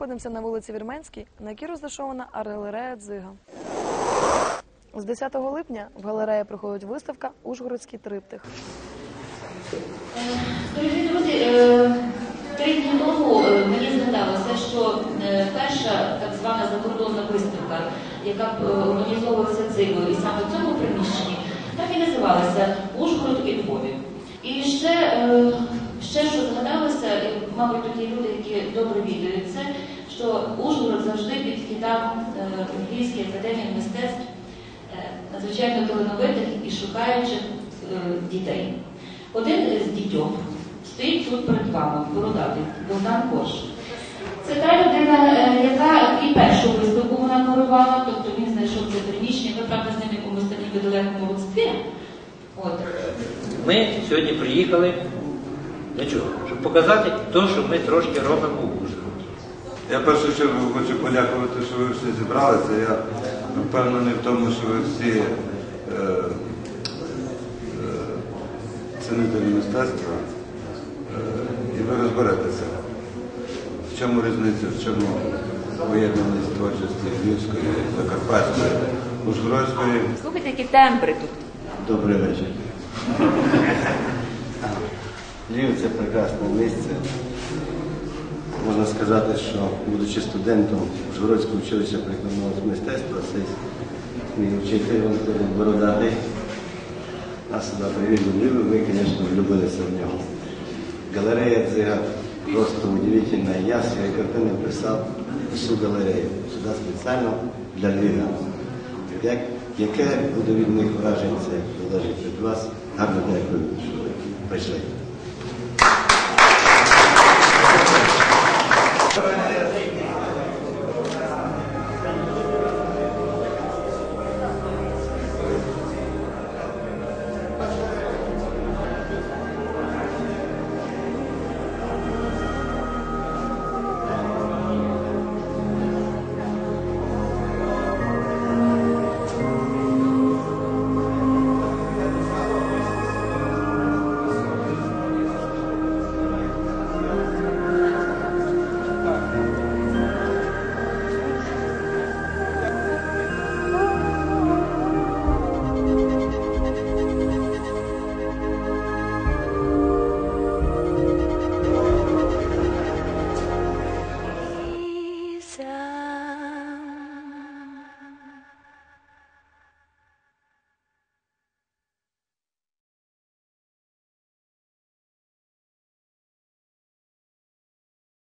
знаходимося на вулиці Вірменській, на якій розташована галерея Дзига. З 10 липня в галереї проходить виставка Ужгородський триптих. Дорогі друзі, е, три дні тому е, мені згадалося, що е, перша так звана закордонна виставка, яка організовувалася цигою, і саме в цьому приміщенні, так і називалася Ужгород і Львові. І ще, ще що згадалося, мабуть, такі люди, які добре відають що Ужгород завжди підкидав е, Львівській академії мистецтв е, надзвичайно талановитих і шукаючих е, дітей. Один з дітьок стоїть тут перед вами, бородатий, Богдан Корж. Це та людина, яка і першу виставку вона керувала, тобто він знайшов це приміщення, ви правда з ним якомусь ніби далекому родстві. Ми сьогодні приїхали для чого? Щоб показати те, що ми трошки робимо в Ужгороді. Я в першу чергу хочу подякувати, що ви всі зібралися. Я впевнений в тому, що ви всі е, е, цінителі мистецтва е, і ви розберетеся, в чому різниця, в чому поєднаність творчості Львівської, Закарпатської, Ужгородської. Слухайте, які тембри тут. Добрий вечір. Львів це прекрасне місце. Можна сказати, що будучи студентом Ужгородського училища прикладного мистецтва, цей мій вчитель Антон Бородатий нас сюди привів до ми, звісно, влюбилися в нього. Галерея Дзига просто удивительна. Я свої картини писав всю галерею, сюди спеціально для Львова. Як, яке буде від них враження, це залежить від вас. Гарно дякую, що ви прийшли.